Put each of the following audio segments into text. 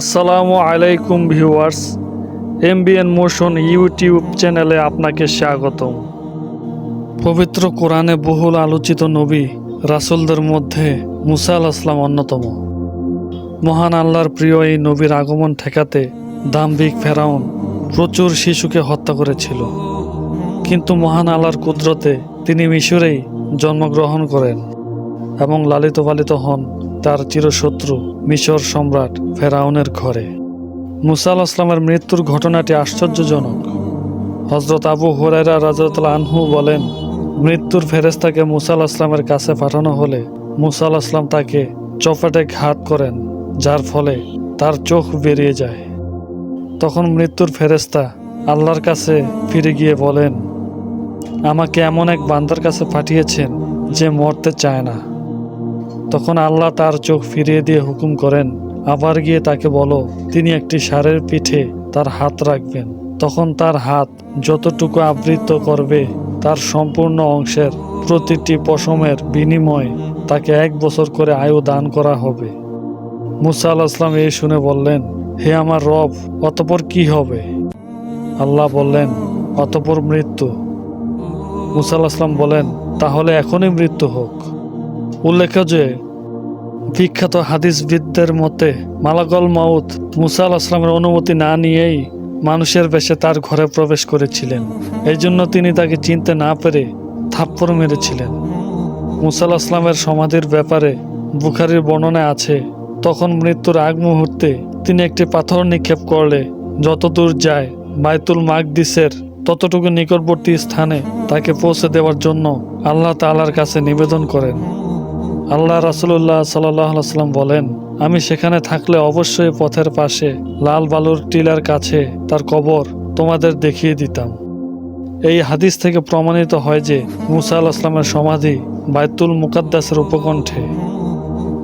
আসসালামু আলাইকুম viewers, MBN motion YouTube চ্যানেলে আপনাকে স্বাগতম। পবিত্র কোরআনে বহুল আলোচিত নবী রাসুলদের মধ্যে মুসা আল আসলাম অন্যতম। মহান আল্লাহর প্রিয় এই নবীর আগমন ঠেকাতে দাম্ভিক ফেরাউন প্রচুর শিশুকে হত্যা করেছিল। কিন্তু মহান আল্লাহর কুদরতে তিনি মিশরেই জন্মগ্রহণ করেন এবং লালিত পালিত হন তার চিরশত্রু মিশর সম্রাট ফেরাউনের ঘরে। মুসা আসলামের মৃত্যুর ঘটনাটি আশ্চর্যজনক। হজরত আবু হুরাইরা রাজতুল আনহু বলেন, মৃত্যুর ফেরেস্তাকে মুসা আল আসলামের কাছে পাঠানো হলে মুসা আল আসলাম তাকে চপাটে ঘাত করেন, যার ফলে তার চোখ বেরিয়ে যায়। তখন মৃত্যুর ফেরেস্তা আল্লাহর কাছে ফিরে গিয়ে বলেন, আমাকে এমন এক বান্দার কাছে পাঠিয়েছেন যে মরতে চায় না। তখন আল্লাহ তার চোখ ফিরিয়ে দিয়ে হুকুম করেন, আবার গিয়ে তাকে বলো, তিনি একটি ষাঁড়ের পিঠে তার হাত রাখবেন। তখন তার হাত যতটুকু আবৃত করবে, তার সম্পূর্ণ অংশের প্রতিটি পশমের বিনিময়ে তাকে এক বছর করে আয়ু দান করা হবে। মুসা আল আসলাম এই শুনে বললেন, হে আমার রব, অতপর কি হবে? আল্লাহ বললেন, অতপর মৃত্যু। মুসা আল আসলাম বলেন, তাহলে এখনই মৃত্যু হোক। উল্লেখ্য যে, বিখ্যাত হাদিসবিদদের মতে মালাকল মাউত মুসা আসলামের অনুমতি না নিয়েই মানুষের বেশে তার ঘরে প্রবেশ করেছিলেন। এই জন্য তিনি তাকে চিনতে না পেরে থাপ্পড় মেরেছিলেন। মুসা আল আসলামের সমাধির ব্যাপারে বুখারির বর্ণনা আছে, তখন মৃত্যুর আগ মুহূর্তে তিনি একটি পাথর নিক্ষেপ করলে যত দূর যায় বাইতুল মাকদিসের ততটুকু নিকটবর্তী স্থানে তাকে পৌঁছে দেওয়ার জন্য আল্লাহ তালার কাছে নিবেদন করেন। আল্লাহ রাসুল্লাহ সাল্লাম বলেন, আমি সেখানে থাকলে অবশ্যই পথের পাশে লাল বালুর টিলার কাছে তার কবর তোমাদের দেখিয়ে দিতাম। এই হাদিস থেকে প্রমাণিত হয় যে মুসা আল আসলামের সমাধি বায়তুল মুকাদ্দাসের উপকণ্ঠে।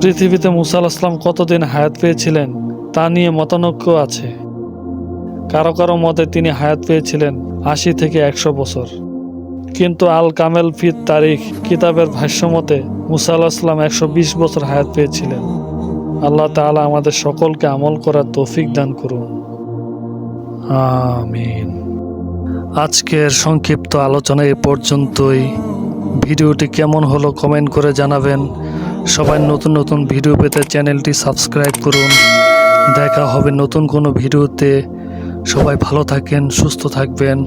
পৃথিবীতে মুসা আল আসলাম কতদিন হায়াত পেয়েছিলেন তা নিয়ে মতানৈক্য আছে। কারও কারও মতে তিনি হায়াত পেয়েছিলেন আশি থেকে একশো বছর। কিন্তু আল কামেল ফিদ তারিখ কিতাবের ভাষ্যমতে মুসা আল্লাহ একশো বিশ বছর হায়াত পেয়েছিলেন। আল্লাহ তাআলা আমাদের সকলকে আমল করার তৌফিক দান করুন। আমিন। আজকের সংক্ষিপ্ত আলোচনা এ পর্যন্তই। ভিডিওটি কেমন হলো কমেন্ট করে জানাবেন। সবাই নতুন নতুন ভিডিও পেতে চ্যানেলটি সাবস্ক্রাইব করুন। দেখা হবে নতুন কোনো ভিডিওতে। সবাই ভালো থাকেন, সুস্থ থাকবেন।